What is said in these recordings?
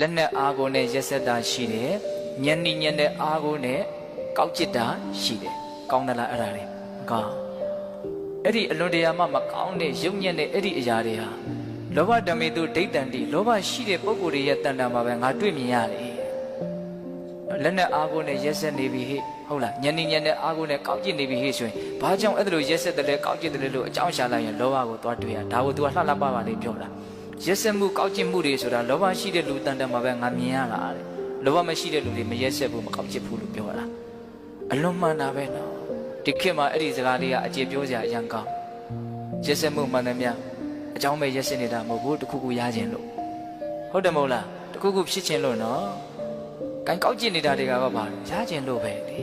လက်နဲ့အားကိုနဲ့ရက်ဆက်တာရှိတယ်ညံ့ညညံ့တဲ့အားကိုနဲ့ကောက်ကျစ်တာရှိတယ်ကောင်းသလားအဲ့ဒါလေးမကောင်းအဲ့ဒီအလွန်တရာမှမကောင်းတဲ့ရုပ်ညံ့တဲ့အဲ့ဒီအရာတွေဟာလောဘဓမေတုဒိဋ္ဌံတိလောဘရှိတဲ့ပုဂ္ဂိုလ်တွေရဲ့တန်တန်မှာပဲငါတွေ့မြင်ရတယ်လက်နဲ့အားကိုနဲ့ရက်ဆက်နေပြီဟိဟုတ်လားညံ့ညံ့တဲ့အားကိုနဲ့ကောက်ကျစ်နေပြီဟိဆိုရင်ဘာကြောင့်အဲ့ဒါလိုရက်ဆက်တယ်လဲကောက်ကျစ်တယ်လဲလို့အကြောင်းရှာလိုက်ရင်လောဘကိုသွားတွေ့ရဒါကို तू ကလှလှပပလေးပြောတာ ရက်စက်မှုကောက်ကျစ်မှုတွေဆိုတာလောဘရှိတဲ့လူတန်တန်မှာပဲငါမြင်ရတာတဲ့လောဘမရှိတဲ့လူတွေမရက်စက်ဘူးမကောက်ကျစ်ဘူးလို့ပြောတာအလွန်မှန်တာပဲနော်ဒီခေတ်မှာအဲ့ဒီစကားလေးကအကျေပြောစရာအရန်ကောင်းရက်စက်မှုမှန်တယ်များအကြောင်းပဲရက်စက်နေတာမဟုတ်ဘူးတခုခုရခြင်းလို့ဟုတ်တယ်မဟုတ်လားတခုခုဖြစ်ခြင်းလို့နော်ကန်ကောက်ကျစ်နေတာတွေကဘာပါရခြင်းလို့ပဲလေ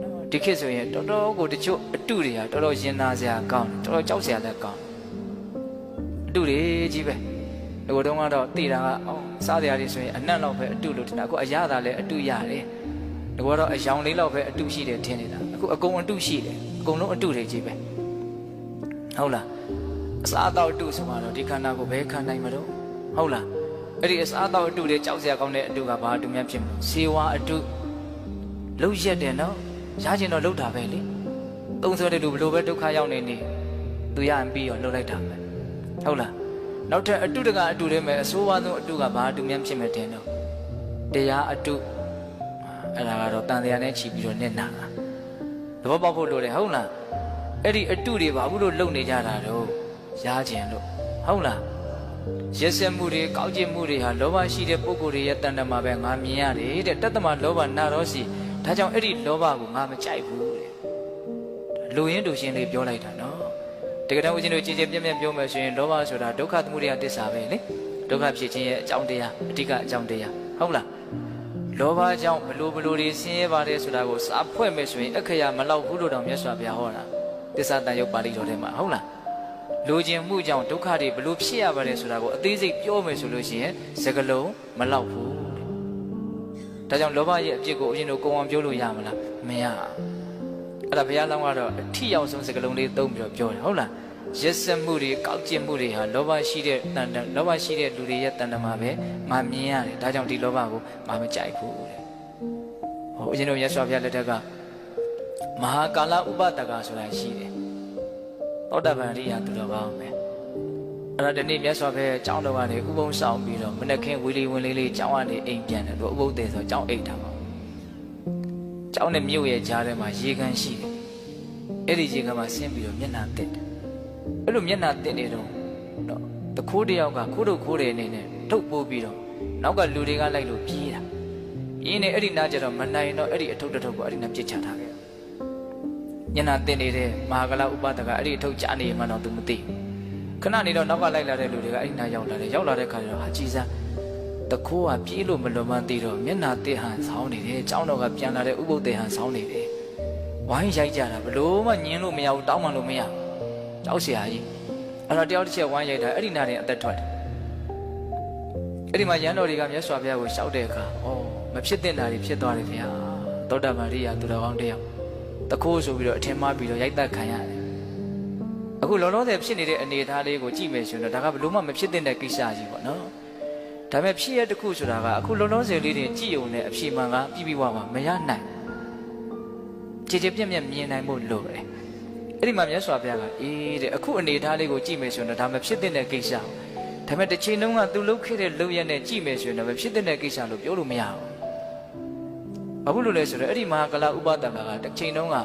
နော်ဒီခေတ်ဆိုရင်တော်တော်ကိုတချို့အတုတွေကတော်တော်ရင်နာစရာကောင်းတယ်တော်တော်ကြောက်စရာလည်းကောင်းတယ် အတုတွေကြီးပဲဒီကတော့ကတော့တည်တာကအော်စားတရားတွေဆိုရင်အနက်လောက်ပဲအတုလို့ထင်တာအခုအရသာလည်းအတုရတယ်ဒီကတော့အယောင်လေးလောက်ပဲအတုရှိတယ်ထင်နေတာအခုအကုန်အတုရှိတယ်အကုန်လုံးအတုတွေကြီးပဲဟုတ်လားအစားအသောက်အတုဆိုမှတော့ဒီခန္ဓာကိုဘယ်ခံနိုင်မလို့ဟုတ်လားအဲ့ဒီအစားအသောက်အတုတွေကြောက်စရာကောင်းတဲ့အတုကဘာအတုများဖြစ်မလို့စေဝါအတုလှုပ်ရက်တယ်နော်ရကျင်တော့လှုပ်တာပဲလေသုံးဆွဲတဲ့လူဘလို့ပဲဒုက္ခရောက်နေနေသူရရင်ပြီးတော့လှုပ်လိုက်တာပဲ ဟုတ်လားနောက်ထပ်အတုတကအတုတည်းမဲ့အဆိုးဝါးဆုံးအတုကဘာအတုများဖြစ်မဲ့တင်တော့တရားအတုအဲ့ဒါကတော့တန်တရားနဲ့ခြီးပြီးတော့နဲ့နာတာသဘောပေါက်ဖို့လိုတယ်ဟုတ်လားအဲ့ဒီအတုတွေဘာဘူးလို့လုံနေကြတာတော့ရားခြင်းလို့ဟုတ်လားရက်စက်မှုတွေကောက်ကျစ်မှုတွေဟာလောဘရှိတဲ့ပုဂ္ဂိုလ်တွေရဲ့တန်တမှာပဲငါမြင်ရတယ်တဲ့တတ္တမလောဘနာရောစီဒါကြောင့်အဲ့ဒီလောဘကိုငါမကြိုက်ဘူးတဲ့လူရင်းတူရှင်လေးပြောလိုက်တာနော် တကယ်တော့ဦးဇင်းတို့ကြည်ကြည်ပြည့်ပြည့်ပြောမယ်ဆိုရင်လောဘဆိုတာဒုက္ခသမုဒယတစ္ဆာပဲလေဒုက္ခဖြစ်ခြင်းရဲ့အကြောင်းတရားအဓိကအကြောင်းတရားဟုတ်လားလောဘကြောင့်ဘလို့ဘလို့တွေဆင်းရဲပါတယ်ဆိုတာကိုစာဖွဲ့မယ်ဆိုရင်အခရာမလောက်ဘူးလို့တောင်မြတ်စွာဘုရားဟောတာတစ္ဆာတန်ရုပ်ပါဠိတော်ထဲမှာဟုတ်လားလိုခြင်းမှုကြောင့်ဒုက္ခတွေဘလို့ဖြစ်ရပါတယ်ဆိုတာကိုအသေးစိတ်ပြောမယ်ဆိုလို့ရှိရင်စကလုံးမလောက်ဘူးတဲ့ဒါကြောင့်လောဘရဲ့အပြစ်ကိုဦးဇင်းတို့ကိုယ်အောင်ပြောလို့ရမလားမရဘူး အဲ့ဒါဘုရားလောင်းကတော့အထီရောက်ဆုံးစကားလုံးလေးသုံးပြီးတော့ပြောတယ်ဟုတ်လားရက်စက်မှုတွေကောက်ကျစ်မှုတွေဟာလောဘရှိတဲ့တန်တလောဘရှိတဲ့လူတွေရဲ့တန်တမှာပဲငါမြင်ရတယ်ဒါကြောင့်ဒီလောဘကိုငါမကြိုက်ဘူးတဲ့ဟိုအရင်တို့ရသော်ဘုရားလက်ထက်ကမဟာကာလဥပဒကဆိုတာရှိတယ်သောတပန်ရိယာသူတော်ကောင်းပဲအဲ့ဒါဒီနေ့မြတ်စွာဘုရားကျောင်းတော်ကနေဥပုံဆောင်ပြီးတော့မနက်ခင်းဝီလီဝင်လေးလေးကျောင်းကနေအိမ်ပြန်တယ်သူဥပုသ်တယ်ဆိုကျောင်းအိတ်တာပါ ကျောင်းနဲ့မြို့ရဲ့ကြားထဲမှာရေကန်ရှိတယ်။အဲ့ဒီရေကန်မှာဆင်းပြီးတော့မျက်နှာတက်တယ်။အဲ့လိုမျက်နှာတက်နေတော့တော့တခိုးတယောက်ကခိုးတို့ခိုးတယ်အနေနဲ့ထုတ်ပိုးပြီးတော့နောက်ကလူတွေကလိုက်လို့ပြေးတာ။ပြေးနေအဲ့ဒီနားကျတော့မနိုင်တော့အဲ့ဒီအထုပ်တစ်ထုပ်ကိုအဲ့ဒီနားပြစ်ချထားခဲ့။မျက်နှာတက်နေတဲ့မဟာကလဥပဒကအဲ့ဒီအထုပ်ကြားနေမှတော့သူမသိဘူး။ခဏနေတော့နောက်ကလိုက်လာတဲ့လူတွေကအဲ့ဒီနားရောက်လာတယ်။ရောက်လာတဲ့ခါကျတော့ဟာကြီးစား တခိုးကပြေးလို့မလွန်မှန်းသိတော့မျက်နှာတက်ဟန်ဆောင်းနေတယ်။ကျောင်းတော်ကပြန်လာတဲ့ဥပုပ်တက်ဟန်ဆောင်းနေတယ်။ဝိုင်းရိုက်ကြတာဘလို့မှညင်းလို့မရဘူးတောင်းမှလို့မရဘူး။ကြောက်เสียကြီး။အဲ့တော့တယောက်တစ်ချက်ဝိုင်းရိုက်တာအဲ့ဒီနားတင်အသက်ထွက်တယ်။အဲ့ဒီမှာရန်တော်တွေကမြတ်စွာဘုရားကိုရှောက်တဲ့အခါဩမဖြစ်တဲ့နာတွေဖြစ်သွားတယ်ဗျာ။သောတာပန်ရိယာသူတော်ကောင်းတယောက်တခိုးဆိုပြီးတော့အထင်မှားပြီးတော့ရိုက်တက်ခံရတယ်။အခုလောလောဆယ်ဖြစ်နေတဲ့အနေအထားလေးကိုကြည့်မယ်ဆိုရင်တော့ဒါကဘလို့မှမဖြစ်တဲ့ကိစ္စကြီးပေါ့နော်။ ဒါပေမဲ့ဖြစ်ရတစ်ခုဆိုတာကအခုလုံးလုံးစင်လေးတွေကြည်ုံနဲ့အဖြေမှန်ကပြပြဝဝမရနိုင်ကြည်ကြည်ပြက်ပြက်မြင်နိုင်ဖို့လိုတယ်အဲ့ဒီမှာမြတ်စွာဘုရားကအေးတဲ့အခုအနေအထားလေးကိုကြည့်မယ်ဆိုရင်တော့ဒါမဖြစ်တဲ့ကိစ္စဒါပေမဲ့တစ်ချိန်လုံးကသူလှုပ်ခဲ့တဲ့လှုပ်ရက်နဲ့ကြည့်မယ်ဆိုရင်တော့မဖြစ်တဲ့ကိစ္စလို့ပြောလို့မရဘူးဘာဖြစ်လို့လဲဆိုတော့အဲ့ဒီမဟာကလဥပဒကကတစ်ချိန်လုံးက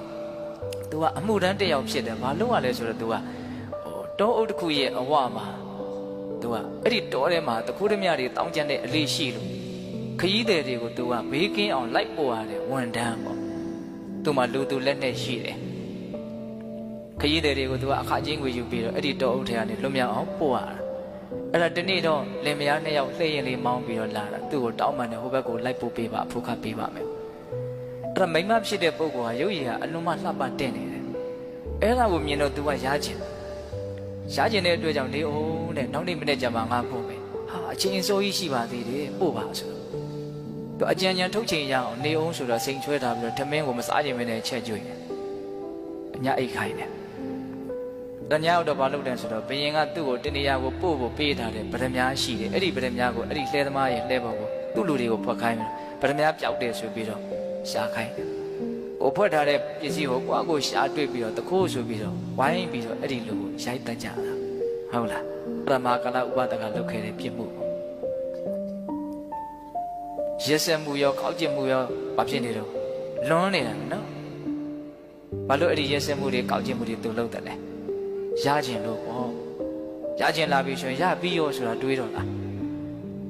သူကအမှုတန်းတစ်ယောက်ဖြစ်တယ်ဘာလို့ ਆ လဲဆိုတော့သူကဟိုတောအုပ်တစ်ခုရဲ့အဝမှာ သူကအဲ့ဒီတောထဲမှာတခိုးဓမြတွေတောင်းကျန်တဲ့အလေးရှိလို့ခရီးသည်တွေကိုသူကဘေးကင်းအောင်လိုက်ပို့ရတယ်ဝန်တန်းပေါ့သူမှလူသူလက်နဲ့ရှိတယ်ခရီးသည်တွေကိုသူကအခချင်းငွေယူပြီးတော့အဲ့ဒီတောအုပ်ထဲကနေလွတ်မြောက်အောင်ပို့ရတာအဲ့ဒါဒီနေ့တော့လင်မယားနှစ်ယောက်လှည့်ရင်လေးမောင်းပြီးတော့လာတာသူ့ကိုတောင်းပန်တယ်ဟိုဘက်ကိုလိုက်ပို့ပေးပါအဖုခတ်ပေးပါမယ်အဲ့ဒါမိမဖြစ်တဲ့ပုဂ္ဂိုလ်ဟာရုပ်ရည်ဟာအလုံးမလှပတဲ့နေတယ်အဲ့ဒါကိုမြင်တော့သူကရားချင်တယ်ရှားကျင်တဲ့အတွက်ကြောင့်နေအော င်တဲ့နောက်နေ့မနေ့ကျမှငါပို့မယ်ဟာအချင်းစိုးကြီးရှိပါသေးတယ်ပို့ပါဆိုတော့သူအကြံဉာဏ်ထုတ်ချိန်ရအောင်နေအောင်ဆိုတော့စိန်ချွဲထားပြီးတော့ထမင်းကိုမစားခြင်းမနဲ့ချက်ကျွေးတယ်အညာအိတ်ခိုင်းတယ် တညာတော့ဘာလုပ်တယ်ဆိုတော့ဘယင်ကသူ့ကိုတနေရာကိုပို့ဖို့ပေးထားတယ်ဗရမ ्या ရှိတယ်အဲ့ဒီဗရမ ्या ကိုအဲ့ဒီလှဲသမားရဲ့လှဲပေါ်ကိုသူ့လူတွေကိုဖွက်ခိုင်းတယ်ဗရမ ्या ပျောက်တယ်ဆိုပြီးတော့ရှာခိုင်းတယ်ဟိုဖွက်ထားတဲ့ပစ္စည်းကိုကိုယ့်အကိုရှာတွေ့ပြီးတော့တခိုးဆိုပြီးတော့ဝိုင်းပြီးတော့အဲ့ဒီလူကိုရိုက်တတ်ကြတာ ဟုတ်လားပရမကလဥပဒကလုပ်ခဲ့တဲ့ပြစ်မှုပေါ့ရက်စက်မှုရောကောက်ကျစ်မှုရောဘာဖြစ်နေတော့လွန်နေတာနော်ဘာလို့အဲ့ဒီရက်စက်မှုတွေကောက်ကျစ်မှုတွေသူလုပ်တယ်လဲရခြင်းလို့ပေါ့ရခြင်းလာပြီဆိုရင်ရပြီးရောဆိုတာတွေးတော့လား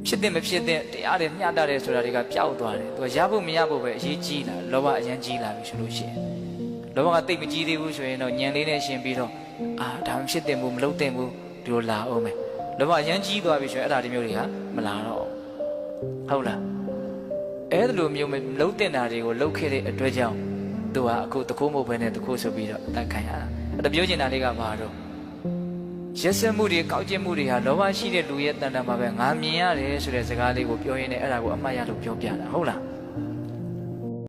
ဖြစ်တဲ့မဖြစ်တဲ့တရားတွေမျှတတယ်ဆိုတာတွေကပျောက်သွားတယ်သူကရဖို့မရဖို့ပဲအရေးကြီးလာလောဘအရင်ကြီးလာပြီဆိုလို့ရှိရင်လောဘကတိတ်မကြီးသေးဘူးဆိုရင်တော့ညံလေးနဲ့ရှင်ပြီးတော့အာဒါမဖြစ်တဲ့ဘူးမလုပ်တဲ့ဘူး ဒီလိုလာအောင်မယ်လောဘအရင်ကြီးသွားပြီဆိုရင်အဲ့ဒါဒီမျိုးတွေကမလာတော့ဘူးဟုတ်လားအဲ့လိုမျိုးမလှုပ်တင်တာတွေကိုလှုပ်ခဲ့တဲ့အတွက်ကြောင့်သူကအခုတခိုးမဟုတ်ဘဲနဲ့တခိုးဆိုပြီးတော့တတ်ခံရတာအဲ့ဒါပြောချင်တာလေးကဘာတော့ရက်စက်မှုတွေကောက်ကျစ်မှုတွေဟာလောဘရှိတဲ့လူရဲ့တန်တန်မှာပဲငါမြင်ရတယ်ဆိုတဲ့စကားလေးကိုပြောရင်းနဲ့အဲ့ဒါကိုအမှတ်ရလို့ပြောပြတာဟုတ်လား